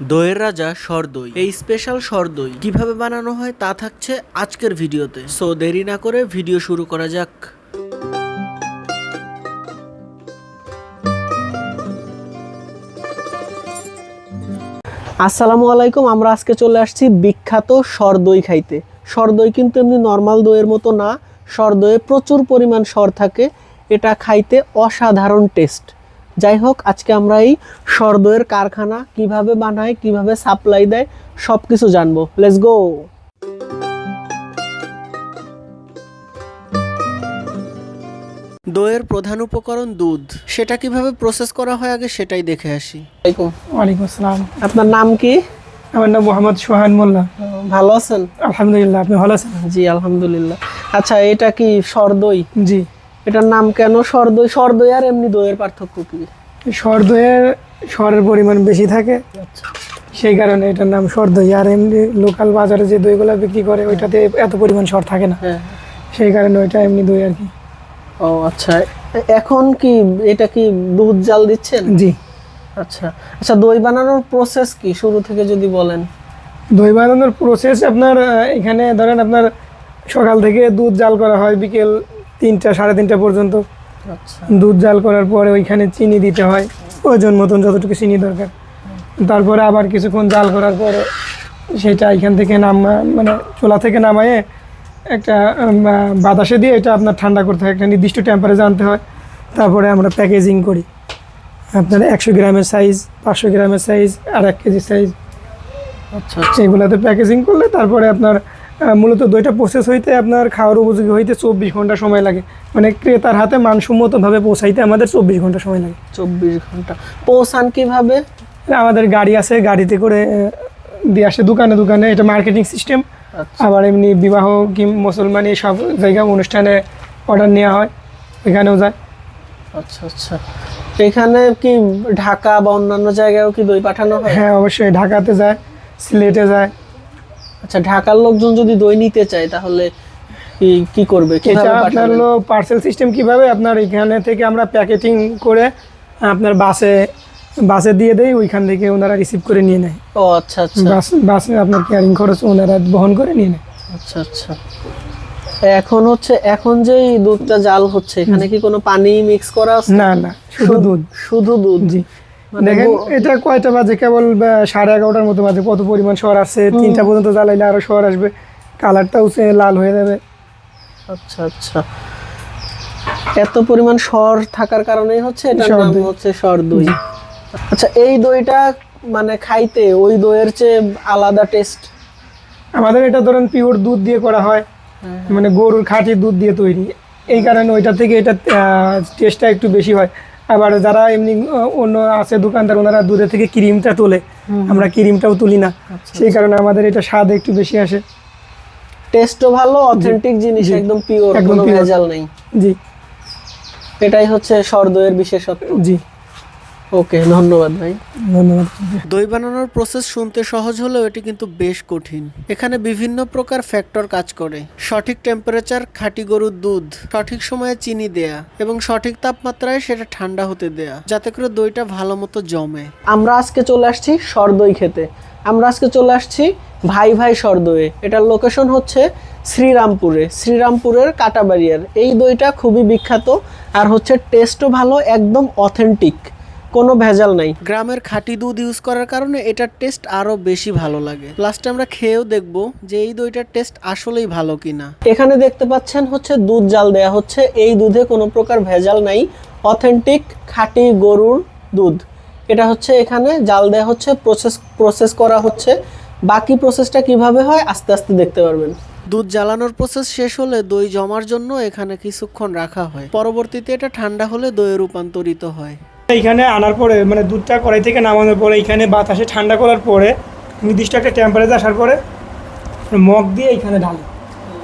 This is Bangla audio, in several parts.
দইয়ের রাজা সরদই। এই স্পেশাল সরদই কীভাবে বানানো হয় তা থাকছে আজকের ভিডিওতে। সো দেরি না করে ভিডিও শুরু করা যাক। আসসালামু আলাইকুম, আমরা আজকে চলে আসছি বিখ্যাত সরদই খাইতে। সরদই কিন্তু এমনি নর্মাল দইয়ের মতো না, সরদইয়ে প্রচুর পরিমাণ সর থাকে, এটা খাইতে অসাধারণ টেস্ট যাই হোক আজকে আমরা এই সরদইয়ের কারখানা কীভাবে বানায় কীভাবে সাপ্লাই দেয় সব কিছু জানব। লেটস গো দইয়ের প্রধান উপকরণ দুধ। সেটা কীভাবে প্রসেস করা হয় আগে সেটাই দেখে আসি। ওয়ালাইকুম আসসালাম। আপনার নাম কি? আমার নাম মোহাম্মদ সোহান মোল্লা। ভালো আছেন? আলহামদুলিল্লাহ আপনি ভালো আছেন? জি আলহামদুলিল্লাহ। আচ্ছা এটা কি সরদই? জি। এটার নাম কেন সরদই? সরদই আর এমনি দইয়ের পার্থক্য কি? সর দইয়ের সরের পরিমাণ বেশি থাকে। আচ্ছা। সেই কারণে এটার নাম সর দই আর এমনি লোকাল বাজারে যে দইগুলো বিক্রি করে ওইটাতে এত পরিমাণ সর থাকে না। হ্যাঁ। সেই কারণে ওইটা এমনি দই আর কি। ও আচ্ছা। এখন কি এটা কি দুধ জাল দিচ্ছেন? জি। আচ্ছা। আচ্ছা দই বানানোর প্রসেস কি? শুরু থেকে যদি বলেন। দই বানানোর প্রসেস আপনার এখানে ধরেন আপনার সকাল থেকে দুধ জাল করা হয় বিকেল তিনটা সাড়ে তিনটা পর্যন্ত। আচ্ছা। দুধ জাল করার পরে ওইখানে চিনি দিতে হয়। ওজন মতন যতটুকু চিনি দরকার। তারপরে আবার কিছুক্ষণ জাল করার পরে সেটা এখান থেকে নামা মানে চুলা থেকে নামায়ে একটা বাতাসে দিয়ে এটা আপনার ঠান্ডা করতে হয়। একটা নির্দিষ্ট টেম্পারেচার আনতে হয়। তারপরে আমরা প্যাকেজিং করি। আপনার একশো গ্রামের সাইজ পাঁচশো গ্রামের সাইজ আর এক কেজি সাইজ আচ্ছা সেগুলোতে প্যাকেজিং করলে তারপরে আপনার মূলত দইটা প্রসেস হইতে আপনার খাওয়ার উপযোগী হইতে চব্বিশ ঘণ্টা সময় লাগে। মানে ক্রেতার হাতে মানসম্মতভাবে পৌঁছাইতে আমাদের চব্বিশ ঘণ্টা সময় লাগে। চব্বিশ ঘণ্টা। পৌঁছান কীভাবে? আমাদের গাড়ি আছে গাড়িতে করে দিয়ে আসে দোকানে দোকানে। এটা মার্কেটিং সিস্টেম আচ্ছা। আবার এমনি বিবাহ কি মুসলমানি সব জায়গায় অনুষ্ঠানে অর্ডার নেওয়া হয় এখানেও যায়। আচ্ছা আচ্ছা। এখানে কি ঢাকা বা অন্যান্য জায়গায়ও কি দই পাঠানো হয়? হ্যাঁ অবশ্যই। ঢাকাতে যায় সিলেটে যায়। আচ্ছা ঢাকার লোকজন যদি দই নিতে চায় তাহলে কি করবে? আপনার হলো পার্সেল সিস্টেম কীভাবে? আপনার এখানে থেকে আমরা প্যাকেটিং করে আপনার বাসে বাসে দিয়ে দেই ওইখান থেকে ওনারা রিসিভ করে নিয়ে নেয়। ও আচ্ছা আচ্ছা। বাস বাসে আপনার ক্যারিং খরচ ওনারা বহন করে নিয়ে নেয়। আচ্ছা আচ্ছা। এখন হচ্ছে এখন যে দুধটা জাল হচ্ছে এখানে কি কোনো পানি মিক্স করা আছে? না না শুধু দুধ। শুধু দুধ? জি। দেখেন এটা কয়টা বাজে? কেবল সাড়ে এগারোটার মতো বাজে। কত পরিমাণ শহর আসছে তিনটা পর্যন্ত জ্বালাইলে আরও শহর আসবে। কালারটাও লাল হয়ে যাবে। আচ্ছা আচ্ছা। এত পরিমাণ সর থাকার কারণেই হচ্ছে এটার নাম। হচ্ছে সর দই। আচ্ছা এই দইটা মানে খাইতে ওই দইয়ের চেয়ে আলাদা টেস্ট আমাদের এটা ধরেন পিওর দুধ দিয়ে করা হয়। মানে গরুর খাঁটি দুধ দিয়ে তৈরি। এই কারণে ওইটা থেকে এটা টেস্টটা একটু বেশি হয়। আবার যারা এমনি অন্য আছে দোকানদার ওনারা দুধের থেকে ক্রিমটা তোলে। আমরা ক্রিমটাও তুলি না। সেই কারণে আমাদের এটা স্বাদ একটু বেশি আসে। টেস্টও ভালো অথেন্টিক জিনিস একদম পিওর একদম কোনো ভেজাল নেই। জি। এটাই হচ্ছে সরদয়ের বিশেষত্ব। জি। ওকে ধন্যবাদ ভাই। ধন্যবাদ। দই বানানোর প্রসেস শুনতে সহজ হলেও এটি কিন্তু বেশ কঠিন। এখানে বিভিন্ন প্রকার ফ্যাক্টর কাজ করে। সঠিক টেম্পারেচার খাঁটি গরুর দুধ সঠিক সময়ে চিনি দেয়া এবং সঠিক তাপমাত্রায় সেটা ঠান্ডা হতে দেয়া যাতে করে দইটা ভালো মতো জমে। আমরা আজকে চলে আসছি সরদই খেতে। আমরা আজকে চলে আসছি ভাই ভাই সরদইয়ে। এটার লোকেশন হচ্ছে শ্রীরামপুরে শ্রীরামপুরের কাটাবাড়িয়ার। এই দইটা খুবই বিখ্যাত আর হচ্ছে টেস্টও ভালো একদম অথেন্টিক কোনো ভেজাল নাই। গ্রামের খাঁটি দুধ ইউজ করার কারণে এটার টেস্ট আরও বেশি ভালো লাগে। লাস্টে আমরা খেয়েও দেখব যে এই দইটার টেস্ট আসলেই ভালো কিনা। এখানে দেখতে পাচ্ছেন হচ্ছে দুধ জাল দেয়া হচ্ছে। এই দুধে কোনো প্রকার ভেজাল নাই। অথেন্টিক খাঁটি গরুর দুধ। এটা হচ্ছে এখানে জাল দেয়া হচ্ছে প্রসেস প্রসেস করা হচ্ছে। বাকি প্রসেসটা কীভাবে হয় আস্তে আস্তে দেখতে পারবেন। দুধ জ্বালানোর প্রসেস শেষ হলে দই জমার জন্য এখানে কিছুক্ষণ রাখা হয়। পরবর্তীতে এটা ঠান্ডা হলে দইয়ে রূপান্তরিত হয়। এইখানে আনার পরে মানে দুধটা কড়াই থেকে নামানোর পরে, এখানে বাতাসে ঠান্ডা করার পরে, নির্দিষ্ট একটা টেম্পারেচার আসার পরে, মগ দিয়ে এখানে ঢালে।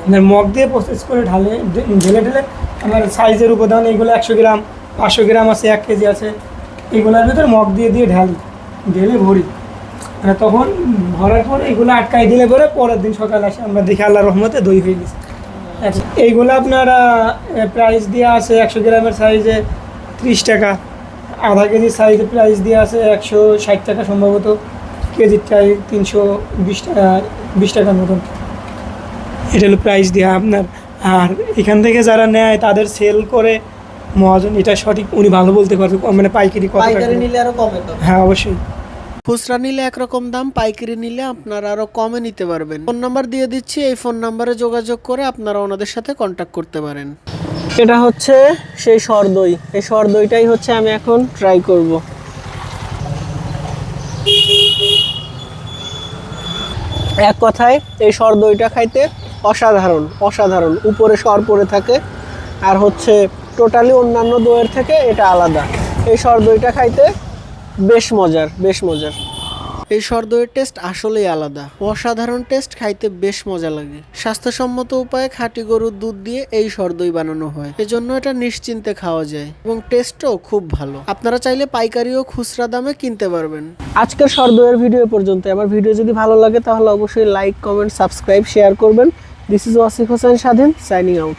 মানে মগ দিয়ে প্রসেস করে ঢালে, ঢেলে ঢেলে আমার সাইজের উপাদান, এইগুলো একশো গ্রাম, পাঁচশো গ্রাম আছে, এক কেজি আছে এগুলোর ভিতরে মগ দিয়ে দিয়ে ঢালি, ঢেলে ভরি। মানে তখন ভরার পরে এগুলো আটকাই দিলে পরে পরের দিন সকালে আসে, আমরা দেখি আল্লাহ রহমতে দই হয়ে গেছে। আচ্ছা এইগুলো আপনারা প্রাইস দেওয়া আছে একশো গ্রামের সাইজে ত্রিশ টাকা। আধা কেজি সাইজে প্রাইস দেওয়া আছে একশো ষাট টাকা সম্ভবত। কেজির কেজিটায় তিনশো বিশ টাকা বিশ টাকার মতন। এটা হলো প্রাইস দেওয়া আপনার। আর এখান থেকে যারা নেয় তাদের সেল করে মহাজন এটা সঠিক উনি ভালো বলতে পারবে মানে পাইকারি কত পাইকারি নিলে আরও কমে হ্যাঁ অবশ্যই। খুচরা নিলে একরকম দাম পাইকারি নিলে আপনারা আরও কমে নিতে পারবেন। ফোন নাম্বার দিয়ে দিচ্ছি এই ফোন নাম্বারে যোগাযোগ করে আপনারা ওনাদের সাথে কন্ট্যাক্ট করতে পারেন। এটা হচ্ছে সেই সরদই। এই সরদইটাই হচ্ছে আমি এখন ট্রাই করব। এক কথায়, এই সরদইটা খাইতে অসাধারণ অসাধারণ। উপরে সর পড়ে থাকে, আর হচ্ছে টোটালি অন্যান্য দইয়ের থেকে এটা আলাদা। এই সরদইটা খাইতে বেশ মজার বেশ মজার। এই সরদইয়ের টেস্ট আসলেই আলাদা। অসাধারণ টেস্ট খাইতে বেশ মজা লাগে। স্বাস্থ্যসম্মত উপায়ে খাঁটি গরুর দুধ দিয়ে এই সরদই বানানো হয়। এজন্য এটা নিশ্চিন্তে খাওয়া যায় এবং টেস্টও খুব ভালো। আপনারা চাইলে পাইকারি ও খুচরা দামে কিনতে পারবেন। আজকের সরদইয়ের ভিডিও পর্যন্ত। আমার ভিডিও যদি ভালো লাগে তাহলে অবশ্যই লাইক কমেন্ট সাবস্ক্রাইব শেয়ার করবেন। This is Wasif Hossain Swadhin signing out